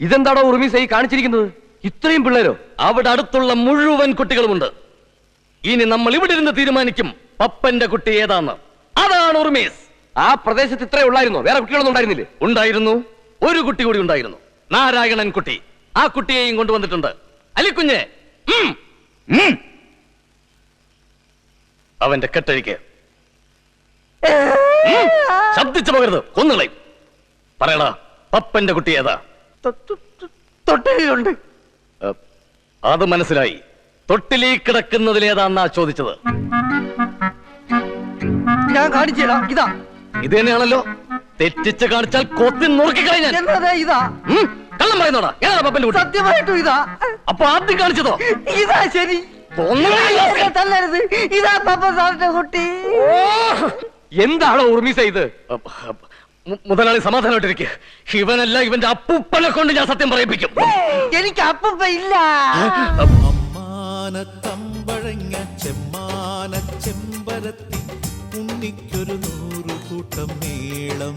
ഇതെന്താടോ ഉറുമീസ ഈ കാണിച്ചിരിക്കുന്നത്? ഇത്രയും പിള്ളേരോ? അവിടെ അടുത്തുള്ള മുഴുവൻ കുട്ടികളുമുണ്ട്. ഇനി നമ്മൾ ഇവിടെ ഇരുന്ന് തീരുമാനിക്കും പപ്പന്റെ കുട്ടി ഏതാന്ന്. അതാണ് ഉറുമീസ്. ആ പ്രദേശത്ത് ഇത്രേ ഉള്ളായിരുന്നോ? വേറെ കുട്ടികളൊന്നും ഉണ്ടായിരുന്നില്ലേ? ഉണ്ടായിരുന്നു. ഒരു കുട്ടി കൂടി ഉണ്ടായിരുന്നു. നാരായണൻ കുട്ടി. ആ കുട്ടിയെയും കൊണ്ടുവന്നിട്ടുണ്ട്. അലിക്കുഞ്ഞെ ഉം, ഉം. അവന്റെ കെട്ടഴിക്ക്. ഉം, ശബ്ദിച്ചു പോകരുത്. കൊന്നുകളയും പറയടാ പപ്പന്റെ കുട്ടി ഏതാ? തൊട്ടിലുണ്ട് അത് മനസ്സിലായി. തൊട്ടിലീ കിടക്കുന്നതിലേതാന്നാ ചോദിച്ചത്? ഞാൻ കാണിച്ചേടാ ഇതാ. ഇത് തന്നെയാണല്ലോ. തെറ്റിച്ച് കാണിച്ചാൽ കൊത്തി നോക്കി ഇതാ? കള്ളം പറയുന്നോടാ. ഏതാ പപ്പന്റെ കുട്ടി? സത്യമായിട്ടും ഇതാ. അപ്പൊ ആദ്യം കാണിച്ചതോ? ഇതാ ശരി. തല്ലരുത്. ഇതാ പപ്പ സാറിന്റെ കുട്ടി. എന്താണോ ഉർമിസ ഇത്? മുതലാളി സമാധാനമായിട്ടിരിക്കുക ശിവനല്ല ഇവന്റെ അപ്പൂപ്പനെ കൊണ്ട് ഞാൻ സത്യം പറയിപ്പിക്കും. എനിക്ക് അപ്പൂപ്പ ഇല്ല. അമ്മാനത്തമ്പഴങ്ങ ചെമ്മാന ചെമ്പരത്തി ഉണ്ണിക്കൊരു നൂറ് കൂട്ടം മേളം.